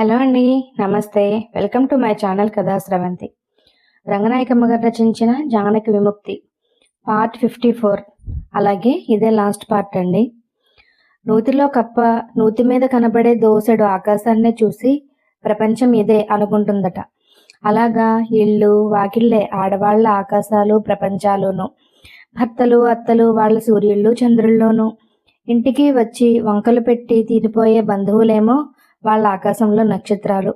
Hello అండి నమస్తే. Welcome to my channel కథా స్రవంతి. రంగనాయకమ్మ గారు రచించిన జానకి విముక్తి పార్ట్ ఫిఫ్టీ ఫోర్. అలాగే ఇదే లాస్ట్ పార్ట్ అండి. నూతిలో కప్ప నూతి మీద కనబడే దోసెడు ఆకాశాన్నే చూసి ప్రపంచం ఇదే అనుకుంటుందట. అలాగా ఇళ్ళు వాకిళ్ళే ఆడవాళ్ళ ఆకాశాలు ప్రపంచాలును భర్తలు అత్తలు వాళ్ళ సూర్యుళ్ళు చంద్రుల్లోనూ. ఇంటికి వచ్చి వంకలు పెట్టి తీరిపోయే బంధువులేమో వాళ్ళ ఆకాశంలో నక్షత్రాలు.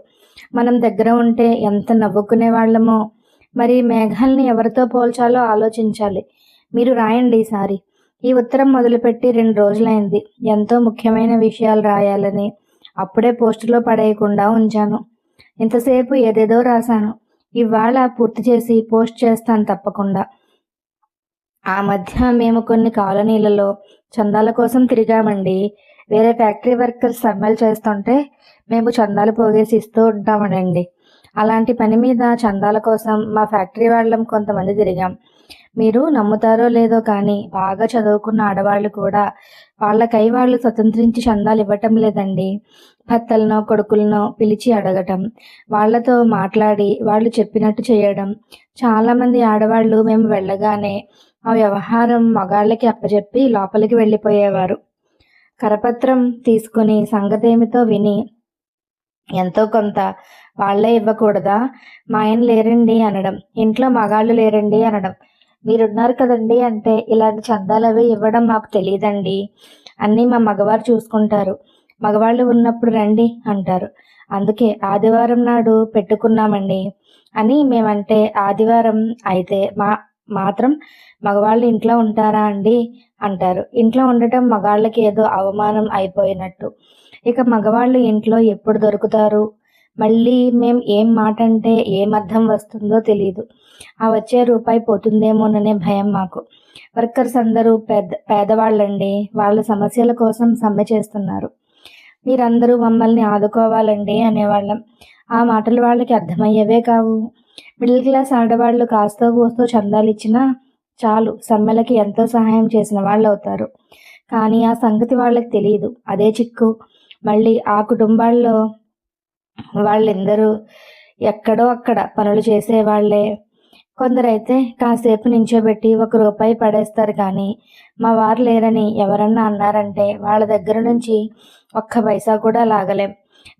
మనం దగ్గర ఉంటే ఎంత నవ్వుకునే వాళ్ళమో. మరి మేఘాల్ని ఎవరితో పోల్చాలో ఆలోచించాలి. మీరు రాయండి ఈసారి ఈ ఉత్తరం మొదలుపెట్టి రెండు రోజులైంది. ఎంతో ముఖ్యమైన విషయాలు రాయాలని అప్పుడే పోస్టులో పడేయకుండా ఉంచాను. ఇంతసేపు ఏదేదో రాశాను. ఇవాళ పూర్తి చేసి పోస్ట్ చేస్తాను తప్పకుండా. ఆ మధ్య మేము కొన్ని కాలనీలలో చందాల కోసం తిరిగామండి. వేరే ఫ్యాక్టరీ వర్కర్స్ సమ్మెలు చేస్తుంటే మేము చందాలు పోగేసి ఇస్తూ ఉంటామనండి అలాంటి పని మీద చందాల కోసం మా ఫ్యాక్టరీ వాళ్ళం కొంతమంది తిరిగాం. మీరు నమ్ముతారో లేదో కానీ బాగా చదువుకున్న ఆడవాళ్ళు కూడా వాళ్ళకై వాళ్ళు స్వతంత్రించి చందాలు ఇవ్వటం లేదండి. భర్తలనో కొడుకులనో పిలిచి అడగటం వాళ్ళతో మాట్లాడి వాళ్ళు చెప్పినట్టు చేయడం. చాలామంది ఆడవాళ్ళు మేము వెళ్ళగానే ఆ వ్యవహారం మగాళ్ళకి అప్పచెప్పి లోపలికి వెళ్ళిపోయేవారు. కరపత్రం తీసుకుని సంగతేమితో విని ఎంతో కొంత వాళ్ళే ఇవ్వకూడదా? మా ఆయన లేరండి అనడం. ఇంట్లో మగాళ్ళు లేరండి అనడం. మీరున్నారు కదండి అంటే ఇలాంటి చందాలు అవి ఇవ్వడం మాకు తెలియదండి అన్నీ మా మగవారు చూసుకుంటారు. మగవాళ్ళు ఉన్నప్పుడు రండి అంటారు. అందుకే ఆదివారం నాడు పెట్టుకున్నామండి అని మేమంటే ఆదివారం అయితే మా మాత్రం మగవాళ్ళు ఇంట్లో ఉంటారా అండి? అంటారు. ఇంట్లో ఉండటం మగాళ్ళకి ఏదో అవమానం అయిపోయినట్టు. ఇక మగవాళ్ళు ఇంట్లో ఎప్పుడు దొరుకుతారు? మళ్ళీ మేం ఏం మాట అంటే ఏం అర్థం వస్తుందో తెలియదు ఆ వచ్చే రూపాయి పోతుందేమోననే భయం మాకు. వర్కర్స్ అందరూ పెద్ద పేదవాళ్ళండి. వాళ్ళ సమస్యల కోసం సమ్మె చేస్తున్నారు. మీరందరూ మమ్మల్ని ఆదుకోవాలండి అనేవాళ్ళం. ఆ మాటలు వాళ్ళకి అర్థమయ్యేవే కావు. మిడిల్ క్లాస్ ఆడవాళ్ళు కాస్తో కూస్తో చందాలు ఇచ్చినా చాలు సమ్మెలకి ఎంతో సహాయం చేసిన వాళ్ళు అవుతారు కానీ ఆ సంగతి వాళ్ళకి తెలియదు. అదే చిక్కు. మళ్ళీ ఆ కుటుంబాల్లో వాళ్ళందరూ ఎక్కడో అక్కడ పనులు చేసేవాళ్ళే కొందరైతే కాసేపు నించోబెట్టి ఒక రూపాయి పడేస్తారు కానీ మా వారు లేరని ఎవరన్నా అన్నారంటే వాళ్ళ దగ్గర నుంచి ఒక్క పైసా కూడా లాగలేం.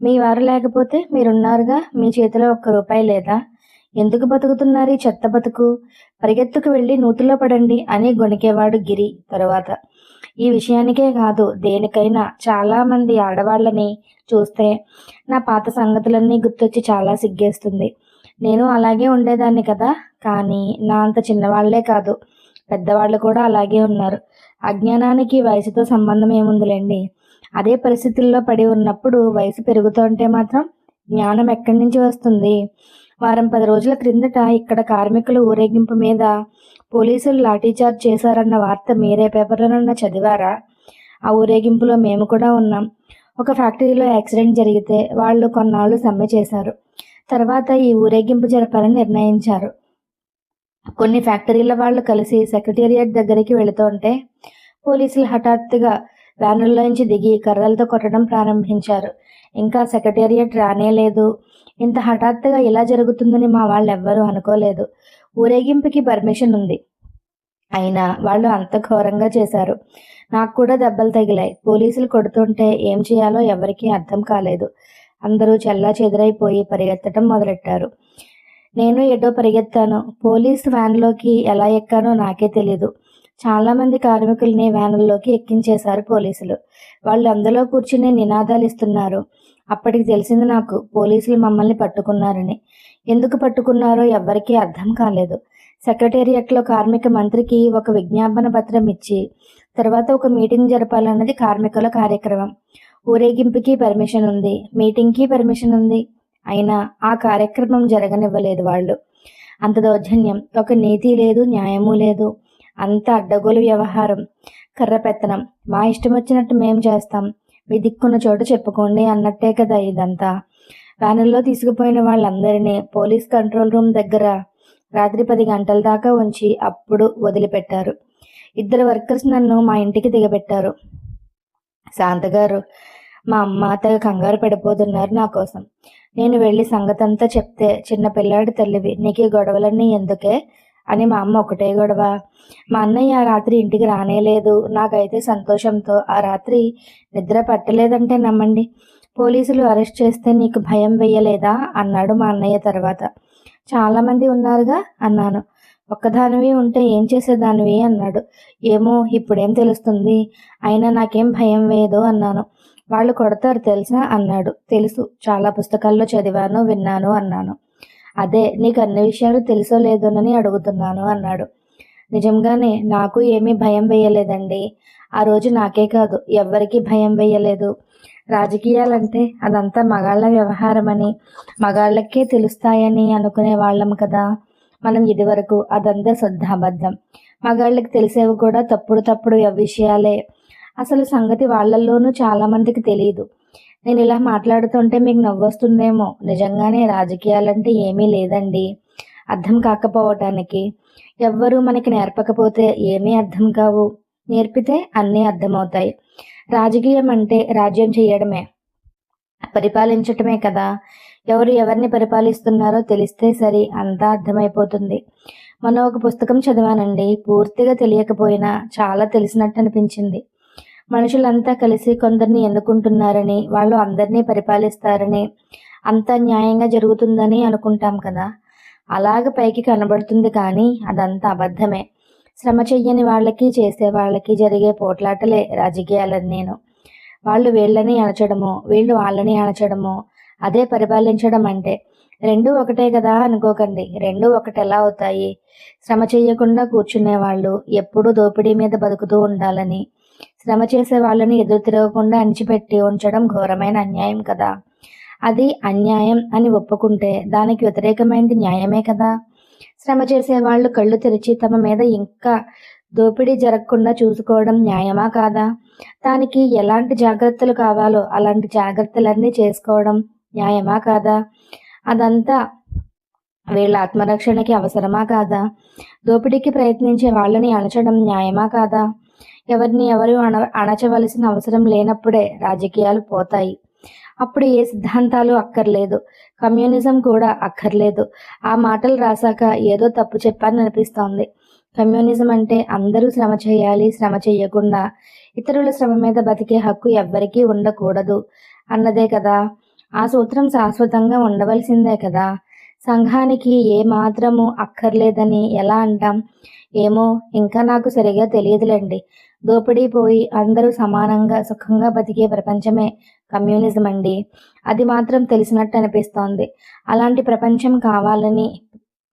మీ వారు లేకపోతే మీరున్నారుగా? మీ చేతిలో ఒక్క రూపాయి లేదా? ఎందుకు బతుకుతున్నారు ఈ చెత్త బతుకు? పరిగెత్తుకు వెళ్ళి నూతిలో పడండి అని గొణికేవాడు గిరి తరువాత. ఈ విషయానికే కాదు దేనికైనా చాలా మంది ఆడవాళ్ళని చూస్తే నా పాత సంగతులన్నీ గుర్తొచ్చి చాలా సిగ్గేస్తుంది. నేను అలాగే ఉండేదాన్ని కదా కానీ నా అంత చిన్నవాళ్ళే కాదు. పెద్దవాళ్ళు కూడా అలాగే ఉన్నారు. అజ్ఞానానికి వయసుతో సంబంధం ఏముందిలేండి? అదే పరిస్థితుల్లో పడి ఉన్నప్పుడు వయసు పెరుగుతుంటే మాత్రం జ్ఞానం ఎక్కడి నుంచి వస్తుంది? వారం పది రోజుల క్రిందట ఇక్కడ కార్మికుల ఊరేగింపు మీద పోలీసులు లాఠీచార్జ్ చేశారన్న వార్త మీరే పేపర్లోనన్నా చదివారా? ఆ ఊరేగింపులో మేము కూడా ఉన్నాం. ఒక ఫ్యాక్టరీలో యాక్సిడెంట్ జరిగితే వాళ్ళు కొన్నాళ్ళు సమ్మె చేశారు. తర్వాత ఈ ఊరేగింపు జరపాలని నిర్ణయించారు. కొన్ని ఫ్యాక్టరీల వాళ్ళు కలిసి సెక్రటేరియట్ దగ్గరికి వెళుతుంటే పోలీసులు హఠాత్తుగా వ్యానుల్లోంచి దిగి కర్రలతో కొట్టడం ప్రారంభించారు. ఇంకా సెక్రటేరియట్ రానే లేదు ఇంత హఠాత్తుగా ఇలా జరుగుతుందని మా వాళ్ళు ఎవ్వరూ అనుకోలేదు. ఊరేగింపుకి పర్మిషన్ ఉంది. అయినా వాళ్ళు అంత ఘోరంగా చేశారు. నాకు కూడా దెబ్బలు తగిలాయి. పోలీసులు కొడుతుంటే ఏం చేయాలో ఎవరికీ అర్థం కాలేదు. అందరూ చెల్లా చెదురైపోయి పరిగెత్తడం మొదలెట్టారు. నేను ఎటో పరిగెత్తాను. పోలీస్ వ్యాన్లోకి ఎలా ఎక్కానో నాకే తెలీదు. చాలామంది కార్మికుల్ని వ్యాన్లలోకి ఎక్కించేశారు పోలీసులు. వాళ్ళు అందులో కూర్చుని నినాదాలు ఇస్తున్నారు. అప్పటికి తెలిసింది నాకు పోలీసులు మమ్మల్ని పట్టుకున్నారని. ఎందుకు పట్టుకున్నారో ఎవ్వరికీ అర్థం కాలేదు. సెక్రటేరియట్లో కార్మిక మంత్రికి ఒక విజ్ఞాపన పత్రం ఇచ్చి తర్వాత ఒక మీటింగ్ జరపాలన్నది కార్మికుల కార్యక్రమం. ఊరేగింపుకి పర్మిషన్ ఉంది. మీటింగ్కి పర్మిషన్ ఉంది. అయినా ఆ కార్యక్రమం జరగనివ్వలేదు వాళ్ళు. అంత దౌర్జన్యం. ఒక నీతి లేదు న్యాయము లేదు. అంత అడ్డగోలు వ్యవహారం. కర్ర పెత్తనం. మా ఇష్టం వచ్చినట్టు మేము చేస్తాం. మీ దిక్కున్న చోటు చెప్పుకోండి అన్నట్టే కదా ఇదంతా. వ్యానుల్లో తీసుకుపోయిన వాళ్ళందరినీ పోలీస్ కంట్రోల్ రూమ్ దగ్గర రాత్రి పది గంటల దాకా ఉంచి అప్పుడు వదిలిపెట్టారు. ఇద్దరు వర్కర్స్ నన్ను మా ఇంటికి దిగబెట్టారు. శాంతగారు మా అమ్మ తెగ కంగారు పడిపోతున్నారు నా కోసం. నేను వెళ్ళి సంగతంతా చెప్తే చిన్న పిల్లాడి తల్లివి నీకు ఈ గొడవలన్నీ ఎందుకే? అని మా అమ్మ ఒకటే గొడవ. మా అన్నయ్య ఆ రాత్రి ఇంటికి రానేలేదు నాకైతే సంతోషంతో ఆ రాత్రి నిద్ర పట్టలేదంటే నమ్మండి. పోలీసులు అరెస్ట్ చేస్తే నీకు భయం వెయ్యలేదా అన్నాడు మా అన్నయ్య తర్వాత. చాలామంది ఉన్నారుగా? అన్నాను. ఒక్కదానివి ఉంటే ఏం చేసేదానివి? అన్నాడు. ఏమో ఇప్పుడేం తెలుస్తుంది? అయినా నాకేం భయం వేయదు? అన్నాను. వాళ్ళు కొడతారు తెలుసా? అన్నాడు. తెలుసు. చాలా పుస్తకాల్లో చదివాను విన్నాను అన్నాను. అదే నీకు అన్ని విషయాలు తెలుసో లేదోనని అడుగుతున్నాను అన్నాడు. నిజంగానే నాకు ఏమీ భయం వేయలేదండి. ఆ రోజు నాకే కాదు ఎవ్వరికీ భయం వేయలేదు. రాజకీయాలంటే అదంతా మగాళ్ళ వ్యవహారమని మగాళ్ళకే తెలుస్తాయని అనుకునే వాళ్ళం కదా. మనం ఇదివరకు అదంతా శుద్ధాబద్ధం మగాళ్ళకి తెలిసేవి కూడా తప్పుడు తప్పుడు విషయాలే. అసలు సంగతి వాళ్ళల్లోనూ చాలా మందికి తెలియదు నేను ఇలా మాట్లాడుతుంటే మీకు నవ్వొస్తుందేమో. నిజంగానే రాజకీయాలంటే ఏమీ లేదండి. అర్థం కాకపోవటానికి. ఎవ్వరూ మనకి నేర్పకపోతే ఏమీ అర్థం కావు. నేర్పితే అన్నీ అర్థమవుతాయి. రాజకీయం అంటే రాజ్యం చేయడమే. పరిపాలించటమే కదా. ఎవరు ఎవరిని పరిపాలిస్తున్నారో తెలిస్తే సరి అంతా అర్థమైపోతుంది. మొన్న ఒక పుస్తకం చదివానండి. పూర్తిగా తెలియకపోయినా చాలా తెలిసినట్టు అనిపించింది. మనుషులంతా కలిసి కొందరిని ఎన్నుకుంటున్నారని వాళ్ళు అందరినీ పరిపాలిస్తారని అంత న్యాయంగా జరుగుతుందని అనుకుంటాం కదా. అలాగ పైకి కనబడుతుంది కానీ అదంతా అబద్ధమే. శ్రమ చెయ్యని వాళ్ళకి చేసే వాళ్ళకి జరిగే పోట్లాటలే రాజకీయాలని నేను. వాళ్ళు వీళ్ళని అణచడము వీళ్ళు వాళ్ళని అణచడము అదే పరిపాలించడం అంటే. రెండు ఒకటే కదా అనుకోకండి. రెండు ఒకటి ఎలా అవుతాయి? శ్రమ చెయ్యకుండా కూర్చునే వాళ్ళు ఎప్పుడూ దోపిడీ మీద బతుకుతూ ఉండాలని శ్రమ చేసే వాళ్ళని ఎదురు తిరగకుండా అణిచిపెట్టి ఉంచడం ఘోరమైన అన్యాయం కదా. అది అన్యాయం అని ఒప్పుకుంటే దానికి వ్యతిరేకమైనది న్యాయమే కదా. శ్రమ చేసే వాళ్ళు కళ్ళు తెరిచి తమ మీద ఇంకా దోపిడీ జరగకుండా చూసుకోవడం న్యాయమా కాదా? దానికి ఎలాంటి జాగ్రత్తలు కావాలో అలాంటి జాగ్రత్తలన్నీ చేసుకోవడం న్యాయమా కాదా? అదంతా వీళ్ళ ఆత్మరక్షణకి అవసరమా కాదా? దోపిడీకి ప్రయత్నించే వాళ్ళని అణచడం న్యాయమా కాదా? ఎవరిని ఎవరు అణ అణచవలసిన అవసరం లేనప్పుడే రాజకీయాలు పోతాయి. అప్పుడు ఏ సిద్ధాంతాలు అక్కర్లేదు. కమ్యూనిజం కూడా అక్కర్లేదు. ఆ మాటలు రాశాక ఏదో తప్పు చెప్పాలని అనిపిస్తోంది కమ్యూనిజం అంటే అందరూ శ్రమ చేయాలి శ్రమ చేయకుండా ఇతరుల శ్రమ మీద బతికే హక్కు ఎవ్వరికీ ఉండకూడదు. అన్నదే కదా. ఆ సూత్రం శాశ్వతంగా ఉండవలసిందే కదా. సంఘానికి ఏ మాత్రము అక్కర్లేదని ఎలా అంటాం? ఏమో ఇంకా నాకు సరిగా తెలియదులేండి. దోపిడీ పోయి అందరూ సమానంగా సుఖంగా బతికే ప్రపంచమే కమ్యూనిజం అండి. అది మాత్రం తెలిసినట్టు అనిపిస్తోంది. అలాంటి ప్రపంచం కావాలని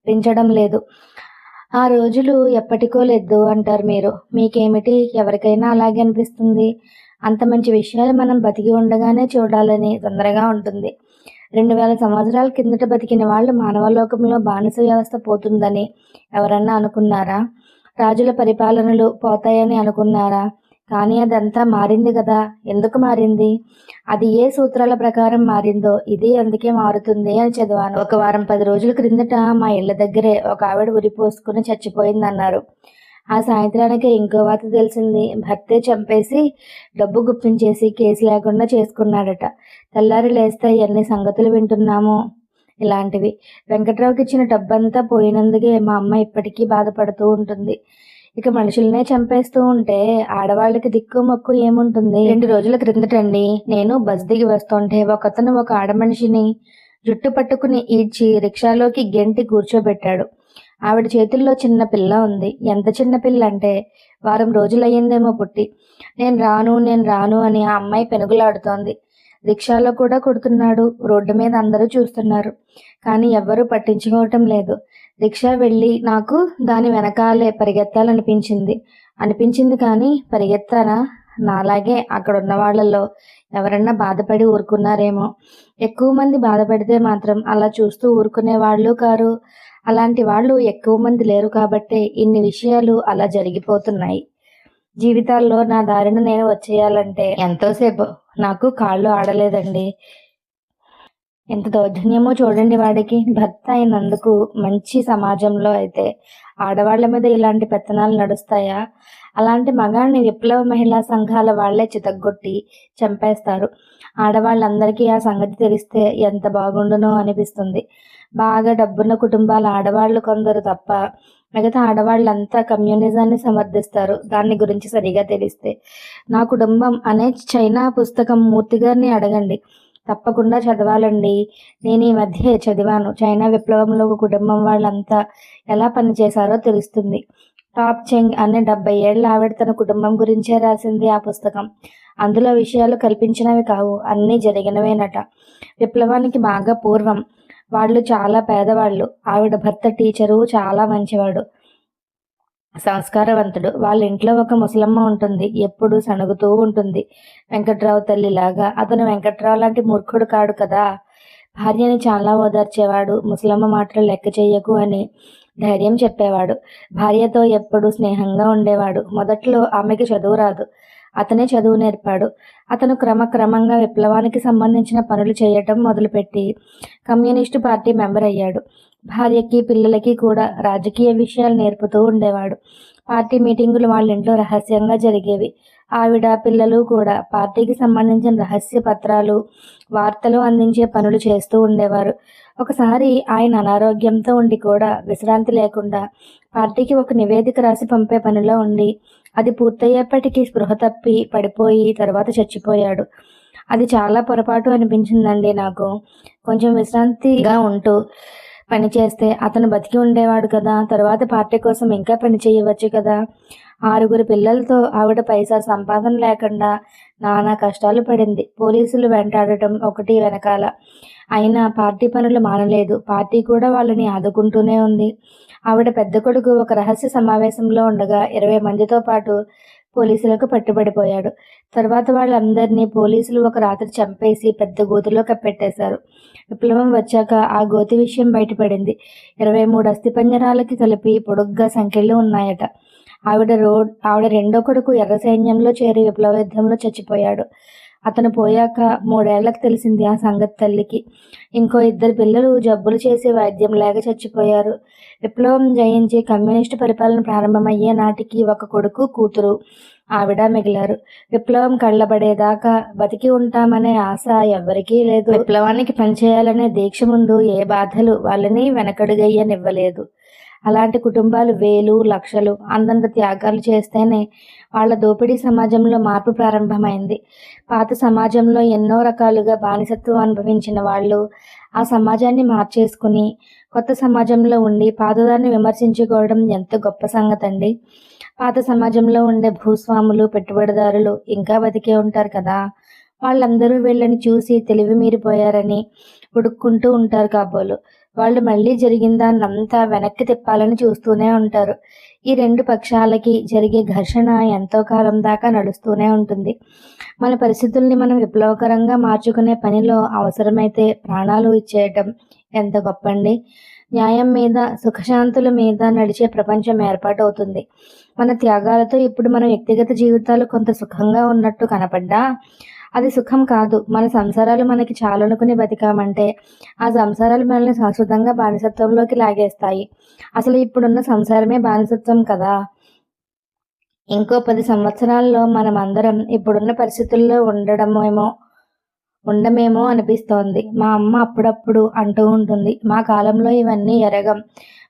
పెంచడం లేదు. ఆ రోజులు ఎప్పటికో లేదు అంటారు మీరు. మీకేమిటి? ఎవరికైనా అలాగే అనిపిస్తుంది. అంత మంచి విషయాలు మనం బతికి ఉండగానే చూడాలని తొందరగా ఉంటుంది. రెండు వేల సంవత్సరాల కిందట బతికిన వాళ్ళు మానవలోకంలో బానిస వ్యవస్థ పోతుందని ఎవరన్నా అనుకున్నారా? రాజుల పరిపాలనలు పోతాయని అనుకున్నారా? కానీ అదంతా మారింది కదా. ఎందుకు మారింది? అది ఏ సూత్రాల ప్రకారం మారిందో ఇది అందుకే మారుతుంది అని చదివాను. ఒక వారం పది రోజుల క్రిందట మా ఇళ్ళ దగ్గరే ఒక ఆవిడ ఉరిపోసుకుని చచ్చిపోయిందన్నారు. ఆ సాయంత్రానికి ఇంకో వాత తెలిసింది. భర్తే చంపేసి డబ్బు గుప్పించేసి కేసు లేకుండా చేసుకున్నాడట. తెల్లారి లేస్తే ఎన్ని సంగతులు వింటున్నామో? ఇలాంటివి. వెంకట్రావుకి ఇచ్చిన డబ్బంతా పోయినందుకే మా అమ్మ ఇప్పటికీ బాధపడుతూ ఉంటుంది. ఇక మనుషులనే చంపేస్తూ ఉంటే ఆడవాళ్ళకి దిక్కు మొక్కు ఏముంటుంది? రెండు రోజుల క్రిందటండి నేను బస్ దిగి వస్తుంటే ఒకతను ఒక ఆడ మనిషిని జుట్టు పట్టుకుని ఈడ్చి రిక్షాలోకి గెంటి కూర్చోబెట్టాడు. ఆవిడ చేతుల్లో చిన్న పిల్ల ఉంది. ఎంత చిన్న పిల్ల అంటే వారం రోజులయ్యిందేమో పుట్టి. నేను రాను నేను రాను అని ఆ అమ్మాయి పెనుగులాడుతోంది. రిక్షాలో కూడా కొడుతున్నాడు. రోడ్డు మీద అందరూ చూస్తున్నారు. కానీ ఎవ్వరూ పట్టించుకోవటం లేదు. రిక్షా వెళ్ళి నాకు దాని వెనకాలే పరిగెత్తాలనిపించింది. అనిపించింది కానీ పరిగెత్తానా? నాలాగే అక్కడ ఉన్న వాళ్ళల్లో ఎవరన్నా బాధపడి ఊరుకున్నారేమో. ఎక్కువ మంది బాధపడితే మాత్రం అలా చూస్తూ ఊరుకునే వాళ్ళు కారు. అలాంటి వాళ్ళు ఎక్కువ మంది లేరు కాబట్టే ఇన్ని విషయాలు అలా జరిగిపోతున్నాయి. జీవితాల్లో నా దారిని నేను వచ్చేయాలంటే ఎంతోసేపు నాకు కాళ్ళు ఆడలేదండి. ఎంత దౌర్జన్యమో చూడండి వాడికి. భర్త అయినందుకు మంచి సమాజంలో అయితే ఆడవాళ్ళ మీద ఇలాంటి పెత్తనాలు నడుస్తాయా? అలాంటి మగాన్ని విప్లవ మహిళా సంఘాల వాళ్ళే చితగ్గొట్టి చంపేస్తారు. ఆడవాళ్ళందరికీ ఆ సంగతి తెలిస్తే ఎంత బాగుండునో అనిపిస్తుంది. బాగా డబ్బున్న కుటుంబాల ఆడవాళ్ళు కొందరు తప్ప మిగతా ఆడవాళ్ళంతా కమ్యూనిజాన్ని సమర్థిస్తారు. దాని గురించి సరిగా తెలిస్తే. నా కుటుంబం అనే చైనా పుస్తకం మూర్తి గారిని అడగండి. తప్పకుండా చదవాలండి. నేను ఈ మధ్య చదివాను. చైనా విప్లవంలో ఒక కుటుంబం వాళ్ళంతా ఎలా పనిచేశారో తెలుస్తుంది. టాప్ చెంగ్ అనే డెబ్బై ఏళ్ళ ఆవిడ తన కుటుంబం గురించే రాసింది ఆ పుస్తకం. అందులో విషయాలు కల్పించినవి కావు. అన్నీ జరిగినవేనట. విప్లవానికి బాగా పూర్వం. వాళ్ళు చాలా పేదవాళ్ళు. ఆవిడ భర్త టీచరు చాలా మంచివాడు. సంస్కారవంతుడు. వాళ్ళ ఇంట్లో ఒక ముసలమ్మ ఉంటుంది. ఎప్పుడు సణుగుతూ ఉంటుంది. వెంకట్రావు తల్లిలాగా. అతను వెంకట్రావు లాంటి మూర్ఖుడు కాడు కదా. భార్యని చాలా ఓదార్చేవాడు. ముసలమ్మ మాటలు లెక్క చేయకు అని ధైర్యం చెప్పేవాడు. భార్యతో ఎప్పుడు స్నేహంగా ఉండేవాడు. మొదట్లో ఆమెకి చదువు రాదు. అతనే చదువు నేర్పాడు. అతను క్రమక్రమంగా విప్లవానికి సంబంధించిన పనులు చేయటం మొదలుపెట్టి కమ్యూనిస్టు పార్టీ మెంబర్ అయ్యాడు. భార్యకి పిల్లలకి కూడా రాజకీయ విషయాలు నేర్పుతూ ఉండేవాడు. పార్టీ మీటింగులు వాళ్ళ ఇంట్లో రహస్యంగా జరిగేవి. ఆవిడ పిల్లలు కూడా పార్టీకి సంబంధించిన రహస్య పత్రాలు వార్తలు అందించే పనులు చేస్తూ ఉండేవారు. ఒకసారి ఆయన అనారోగ్యంతో ఉండి కూడా విశ్రాంతి లేకుండా పార్టీకి ఒక నివేదిక రాసి పంపే పనిలో ఉండి అది పూర్తయ్యేప్పటికీ స్పృహ తప్పి పడిపోయి తర్వాత చచ్చిపోయాడు. అది చాలా పొరపాటు అనిపించిందండి నాకు. కొంచెం విశ్రాంతిగా ఉంటూ పని చేస్తే అతను బతికి ఉండేవాడు కదా తర్వాత పార్టీ కోసం ఇంకా పని చేయవచ్చు కదా. ఆరుగురు పిల్లలతో ఆవిడ పైసా సంపాదన లేకుండా నానా కష్టాలు పడింది. పోలీసులు వెంటాడటం ఒకటి వెనకాల. అయినా పార్టీ పనులు మానలేదు. పార్టీ కూడా వాళ్ళని ఆదుకుంటూనే ఉంది. ఆవిడ పెద్ద కొడుకు ఒక రహస్య సమావేశంలో ఉండగా ఇరవై మందితో పాటు పోలీసులకు పట్టుబడిపోయాడు. తర్వాత వాళ్ళందరినీ పోలీసులు ఒక రాత్రి చంపేసి పెద్ద గోతులో కప్పెట్టేశారు. విప్లవం వచ్చాక ఆ గోతి విషయం బయటపడింది. ఇరవై మూడు అస్థిపంజరాలకి కలిపి పొడుగ్గా సంఖ్యలు ఉన్నాయట. ఆవిడ రోడ్ ఆవిడ రెండో కొడుకు ఎర్ర సైన్యంలో చేరి విప్లవ యుద్ధంలో చచ్చిపోయాడు. అతను పోయాక మూడేళ్ళకు తెలిసింది ఆ సంగతి తల్లికి. ఇంకో ఇద్దరు పిల్లలు జబ్బులు చేసి వైద్యం లేక చచ్చిపోయారు. విప్లవం జయించి కమ్యూనిస్టు పరిపాలన ప్రారంభమయ్యే నాటికి ఒక కొడుకు కూతురు ఆవిడ మిగిలారు. విప్లవం కళ్ళబడేదాకా బతికి ఉంటామనే ఆశ ఎవ్వరికీ లేదు. విప్లవానికి పనిచేయాలనే దీక్ష ముందు ఏ బాధలు వాళ్ళని వెనకడుగయ్యనివ్వలేదు. అలాంటి కుటుంబాలు వేలు లక్షలు అందంత త్యాగాలు చేస్తేనే వాళ్ళ దోపిడీ సమాజంలో మార్పు ప్రారంభమైంది. పాత సమాజంలో ఎన్నో రకాలుగా బానిసత్వం అనుభవించిన వాళ్ళు ఆ సమాజాన్ని మార్చేసుకుని కొత్త సమాజంలో ఉండి పాతదాన్ని విమర్శించుకోవడం ఎంత గొప్ప సంగతి అండి పాత సమాజంలో ఉండే భూస్వాములు పెట్టుబడిదారులు ఇంకా బతికే ఉంటారు కదా. వాళ్ళందరూ వీళ్ళని చూసి తెలివి మీరిపోయారని ఉడుక్కుంటూ ఉంటారు కాబోలు. వాళ్ళు మళ్ళీ జరిగిన దాన్నంతా వెనక్కి తిప్పాలని చూస్తూనే ఉంటారు. ఈ రెండు పక్షాలకి జరిగే ఘర్షణ ఎంతో కాలం దాకా నడుస్తూనే ఉంటుంది. మన పరిస్థితుల్ని మనం విప్లవకరంగా మార్చుకునే పనిలో అవసరమైతే ప్రాణాలు ఇచ్చేయటం ఎంత గొప్పండి. న్యాయం మీద సుఖశాంతుల మీద నడిచే ప్రపంచం ఏర్పాటవుతుంది. మన త్యాగాలతో ఇప్పుడు మన వ్యక్తిగత జీవితాలు కొంత సుఖంగా ఉన్నట్టు కనపడ్డా? అది సుఖం కాదు. మన సంసారాలు మనకి చాలనుకుని బతికామంటే ఆ సంసారాలు మనల్ని శాశ్వతంగా బానిసత్వంలోకి లాగేస్తాయి. అసలు ఇప్పుడున్న సంసారమే బానిసత్వం కదా? ఇంకో పది సంవత్సరాల్లో మనం అందరం ఇప్పుడున్న పరిస్థితుల్లో ఉండడమేమో ఉండమేమో అనిపిస్తోంది. మా అమ్మ అప్పుడప్పుడు అంటూ ఉంటుంది మా కాలంలో ఇవన్నీ ఎరగం.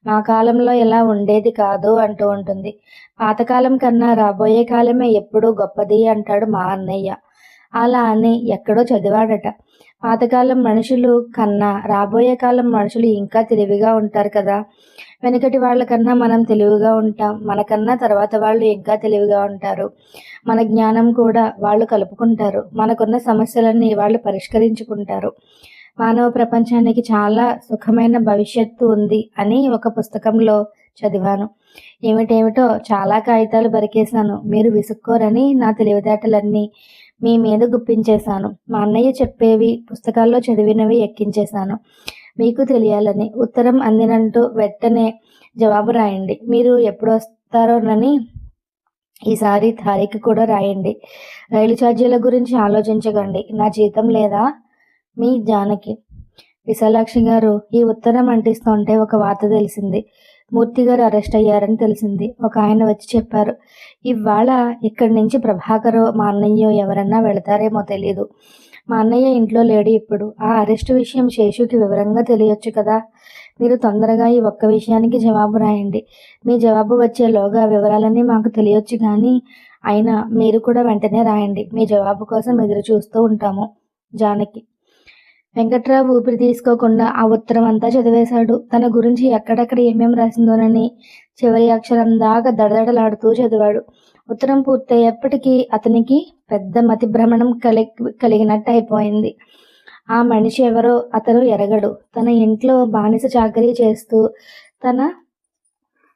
మా కాలంలో ఇలా ఉండేది కాదు అంటూ ఉంటుంది. పాతకాలం కన్నా రాబోయే కాలమే ఎప్పుడూ గొప్పది అంటాడు మా అన్నయ్య. అలా అని ఎక్కడో చదివాడట. పాతకాలం మనుషులు కన్నా రాబోయే కాలం మనుషులు ఇంకా తెలివిగా ఉంటారు కదా. వెనకటి వాళ్ళకన్నా మనం తెలివిగా ఉంటాం. మనకన్నా తర్వాత వాళ్ళు ఇంకా తెలివిగా ఉంటారు. మన జ్ఞానం కూడా వాళ్ళు కలుపుకుంటారు. మనకున్న సమస్యలన్నీ వాళ్ళు పరిష్కరించుకుంటారు. మానవ ప్రపంచానికి చాలా సుఖమైన భవిష్యత్తు ఉంది అని ఒక పుస్తకంలో చదివాను. ఏమిటేమిటో చాలా కాగితాలు బరికేశాను. మీరు విసుక్కోరని నా తెలివితేటలన్నీ మీ మీద గుప్పించేశాను. మా అన్నయ్య చెప్పేవి పుస్తకాల్లో చదివినవి ఎక్కించేశాను. మీకు తెలియాలని ఉత్తరం అందినంటూ వెంటనే జవాబు రాయండి. మీరు ఎప్పుడు వస్తారోనని ఈసారి తారీఖు కూడా రాయండి. రైలు ఛార్జీల గురించి ఆలోచించకండి. నా జీతం లేదా? మీ జానకి. విశాలాక్షి గారు ఈ ఉత్తరం అంటిస్తుంటే ఒక వార్త తెలిసింది. మూర్తి గారు అరెస్ట్ అయ్యారని తెలిసింది. ఒక ఆయన వచ్చి చెప్పారు. ఇవాళ ఇక్కడి నుంచి ప్రభాకరో మా అన్నయ్యో ఎవరన్నా వెళతారేమో తెలీదు. మా అన్నయ్య ఇంట్లో లేడు ఇప్పుడు. ఆ అరెస్ట్ విషయం శేషుకి వివరంగా తెలియొచ్చు కదా. మీరు తొందరగా ఈ ఒక్క విషయానికి జవాబు రాయండి. మీ జవాబు వచ్చేలోగా వివరాలన్నీ మాకు తెలియొచ్చు కానీ అయినా మీరు కూడా వెంటనే రాయండి. మీ జవాబు కోసం ఎదురు చూస్తూ ఉంటాము. జానకి వెంకట్రావు ఊపిరి తీసుకోకుండా ఆ ఉత్తరం అంతా చదివేశాడు. తన గురించి ఎక్కడెక్కడ ఏమేం రాసిందోనని చివరి అక్షరం దాకా దడదడలాడుతూ చదివాడు. ఉత్తరం పూర్తయ్యేప్పటికీ అతనికి పెద్ద మతి భ్రమణం కలి కలిగినట్టు అయిపోయింది ఆ మనిషి ఎవరో అతను ఎరగడు. తన ఇంట్లో బానిస చాకరీ చేస్తూ తన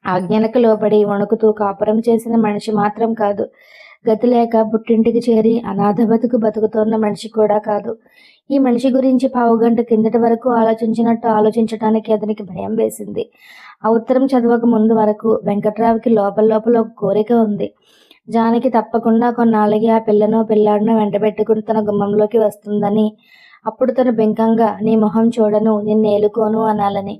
ఆజ్ఞలకు లోబడి వణుకుతూ కాపురం చేసిన మనిషి మాత్రం కాదు. గతి లేక పుట్టింటికి చేరి అనాథ బతుకు బతుకుతోన్న మనిషి కూడా కాదు. ఈ మనిషి గురించి పావుగంట కిందటి వరకు ఆలోచించినట్టు ఆలోచించడానికి అతనికి భయం వేసింది. ఆ ఉత్తరం చదవక ముందు వరకు వెంకట్రావుకి లోపల లోపల ఒక కోరిక ఉంది. జానకి తప్పకుండా కొన్నాళ్ళకి ఆ పిల్లనో పిల్లాడినో వెంటబెట్టుకుని తన గుమ్మంలోకి వస్తుందని అప్పుడు తను బెంకంగా నీ మొహం చూడను నిన్ను ఏలుకోను అనాలని.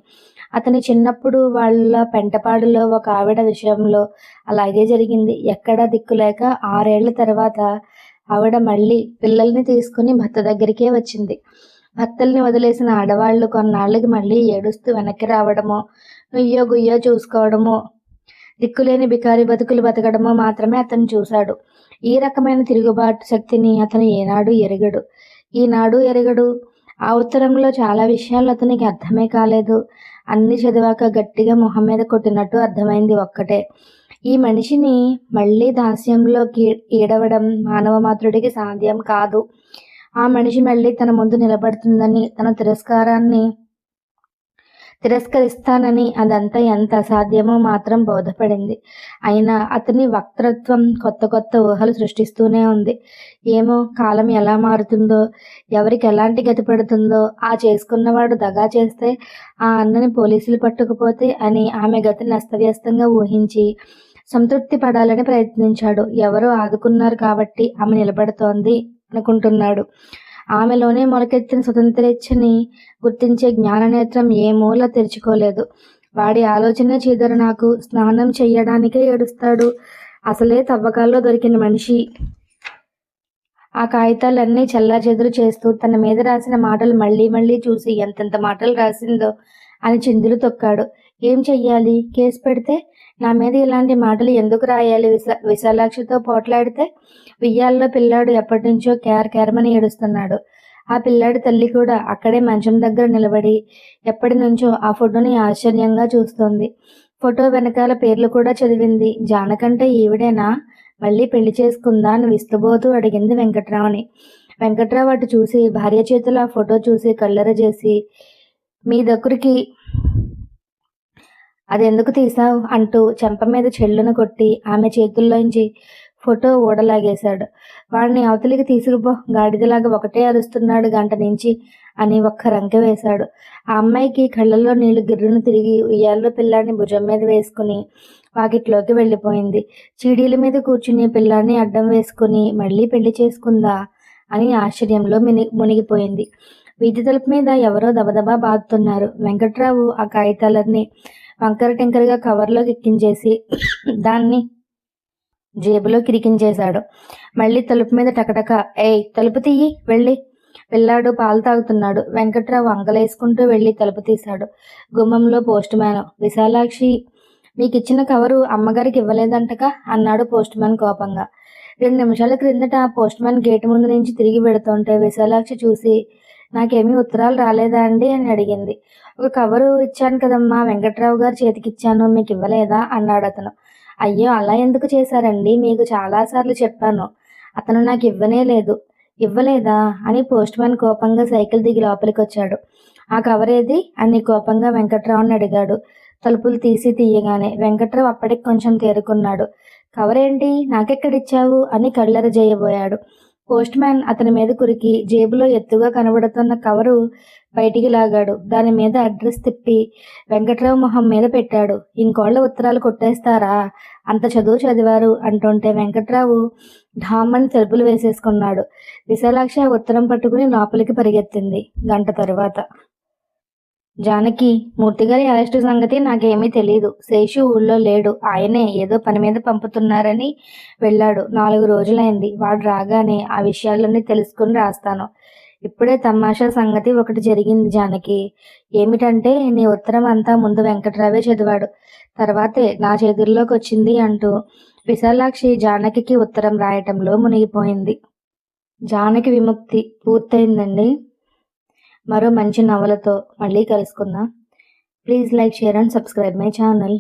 అతని చిన్నప్పుడు వాళ్ళ పెంటపాడులో ఒక ఆవిడ విషయంలో అలాగే జరిగింది. ఎక్కడా దిక్కులేక ఆరేళ్ళ తర్వాత ఆవిడ మళ్ళీ పిల్లల్ని తీసుకుని భర్త దగ్గరికే వచ్చింది. భర్తల్ని వదిలేసిన ఆడవాళ్ళు కొన్నాళ్ళకి మళ్ళీ ఏడుస్తూ వెనక్కి రావడమో నుయ్యో గుయ్యో చూసుకోవడమో దిక్కులేని బికారి బతుకులు బతకడమో మాత్రమే అతను చూశాడు. ఈ రకమైన తిరుగుబాటు శక్తిని అతను ఏనాడు ఎరగడు. ఈనాడు ఎరగడు. ఆ ఉత్తరంలో చాలా విషయాలు అతనికి అర్థమే కాలేదు. అన్ని చదివాక గట్టిగా మొహం మీద కొట్టినట్టు అర్థమైంది ఒక్కటే. ఈ మనిషిని మళ్ళీ దాస్యంలోకి ఈడవడం మానవ మాతృడికి సాధ్యం కాదు. ఆ మనిషి మళ్ళీ తన ముందు నిలబడుతుందని తన తిరస్కారాన్ని తిరస్కరిస్తానని అదంతా ఎంత అసాధ్యమో మాత్రం బోధపడింది. అయినా అతని వక్తృత్వం కొత్త కొత్త ఊహలు సృష్టిస్తూనే ఉంది. ఏమో కాలం ఎలా మారుతుందో ఎవరికి ఎలాంటి గతి పడుతుందో ఆ చేసుకున్నవాడు దగా చేస్తే ఆ అన్నని పోలీసులు పట్టుకుపోతే అని ఆమె గతిని అస్తవ్యస్తంగా ఊహించి సంతృప్తి పడాలని ప్రయత్నించాడు. ఎవరో ఆదుకున్నారు కాబట్టి ఆమె నిలబడుతోంది అనుకుంటున్నాడు. ఆమెలోనే మొలకెత్తిన స్వతంత్రేచ్ఛని గుర్తించే జ్ఞాననేత్రం ఏ మూల తెరుచుకోలేదు. వాడి ఆలోచన చీదరు నాకు స్నానం చెయ్యడానికే ఏడుస్తాడు. అసలే తవ్వకాల్లో దొరికిన మనిషి. ఆ కాగితాలన్నీ చల్లారెదురు చేస్తూ తన మీద రాసిన మాటలు మళ్ళీ మళ్ళీ చూసి ఎంతెంత మాటలు రాసిందో అని చిందులు తొక్కాడు. ఏం చెయ్యాలి? కేసు పెడితే నా మీద ఇలాంటి మాటలు ఎందుకు రాయాలి? విశా విశాలాక్షితో పోట్లాడితే వియ్యాల్లో పిల్లాడు ఎప్పటి నుంచో కేర్ కేరమని ఏడుస్తున్నాడు. ఆ పిల్లాడి తల్లి కూడా అక్కడే మంచం దగ్గర నిలబడి ఎప్పటి నుంచో ఆ ఫోటోని ఆశ్చర్యంగా చూస్తోంది. ఫోటో వెనకాల పేర్లు కూడా చదివింది. జానకంటే ఈవిడేనా? మళ్ళీ పెళ్ళి చేసుకుందా అని విస్తుబోతూ అడిగింది వెంకట్రావుని వెంకట్రావు అటు చూసి భార్య చేతుల ఆ ఫోటో చూసి కల్లెర చేసి మీ దగ్గరికి అది ఎందుకు తీసావు? అంటూ చెంప మీద చెల్లును కొట్టి ఆమె చేతుల్లోంచి ఫోటో ఊడలాగేశాడు. వాడిని అవతలికి తీసుకుపో గాడిదలాగా ఒకటే అరుస్తున్నాడు గంట నుంచి అని ఒక్క రంకె వేశాడు. ఆ అమ్మాయికి కళ్ళల్లో నీళ్ళు గిర్రును తిరిగి ఉయ్యాల్లో పిల్లాడిని భుజం మీద వేసుకుని వాకిట్లోకి వెళ్ళిపోయింది. చీడీల మీద కూర్చుని పిల్లాడిని అడ్డం వేసుకుని మళ్ళీ పెళ్ళి చేసుకుందా అని ఆశ్చర్యంలో మిని మునిగిపోయింది. వీధి తలుపు మీద ఎవరో దబదబా బాదుతున్నారు. వెంకట్రావు ఆ కాగితాలన్నీ వంకర టెంకరగా కవర్లోకి ఎక్కించేసి దాన్ని జేబులో కిరికించేశాడు. మళ్ళీ తలుపు మీద టకటక ఏయ్ తలుపు తీయి వెళ్ళి. పిల్లాడు పాలు తాగుతున్నాడు. వెంకట్రావు అంగలేసుకుంటూ వెళ్ళి తలుపు తీశాడు. గుమ్మంలో పోస్ట్ మ్యాన్. విశాలాక్షి మీకు ఇచ్చిన కవరు అమ్మగారికి ఇవ్వలేదంటగా? అన్నాడు పోస్ట్ మ్యాన్ కోపంగా. రెండు నిమిషాల క్రిందట పోస్ట్ మ్యాన్ గేటు ముందు నుంచి తిరిగి పెడుతుంటే విశాలాక్షి చూసి నాకేమీ ఉత్తరాలు రాలేదా అండి అని అడిగింది. ఒక కవరు ఇచ్చాను కదమ్మా వెంకట్రావు గారు చేతికిచ్చాను మీకు ఇవ్వలేదా అన్నాడు అతను. అయ్యో అలా ఎందుకు చేశారండి? మీకు చాలాసార్లు చెప్పాను. అతను నాకు ఇవ్వనే లేదు. ఇవ్వలేదా? అని పోస్ట్ మ్యాన్ కోపంగా సైకిల్ దిగి లోపలికి వచ్చాడు ఆ కవర్ ఏది? అని కోపంగా వెంకట్రావుని అడిగాడు. తలుపులు తీసి తీయగానే వెంకట్రావు అప్పటికి కొంచెం తేరుకున్నాడు. కవర్ ఏంటి నాకెక్కడిచ్చావు? అని కళ్ళెర చేయబోయాడు పోస్ట్ మ్యాన్ అతని మీద కురికి జేబులో ఎత్తుగా కనబడుతున్న కవరు బయటికి లాగాడు. దాని మీద అడ్రస్ తిప్పి వెంకట్రావు మొహం మీద పెట్టాడు. ఇంకోళ్ళ ఉత్తరాలు కొట్టేస్తారా? అంత చదువు చదివారు అంటుంటే వెంకట్రావు ఢామని తలుపులు వేసేసుకున్నాడు. విశాలాక్ష ఉత్తరం పట్టుకుని లోపలికి పరిగెత్తింది. గంట తరువాత జానకి మూర్తిగారి అరెస్టు సంగతి నాకేమీ తెలియదు శేషు ఊళ్ళో లేడు. ఆయనే ఏదో పని మీద పంపుతున్నారని వెళ్ళాడు. నాలుగు రోజులైంది. వాడు రాగానే ఆ విషయాలన్నీ తెలుసుకుని రాస్తాను. ఇప్పుడే తమాషా సంగతి ఒకటి జరిగింది జానకి. ఏమిటంటే నీ ఉత్తరం అంతా ముందు వెంకట్రావే చదివాడు. తర్వాతే నా చేతుల్లోకి వచ్చింది అంటూ విశాలాక్షి జానకి ఉత్తరం రాయటంలో మునిగిపోయింది. జానకి విముక్తి పూర్తయిందండి. మరో మంచి నవలతో మళ్ళీ కలుసుకుందాం. Please like share and subscribe my channel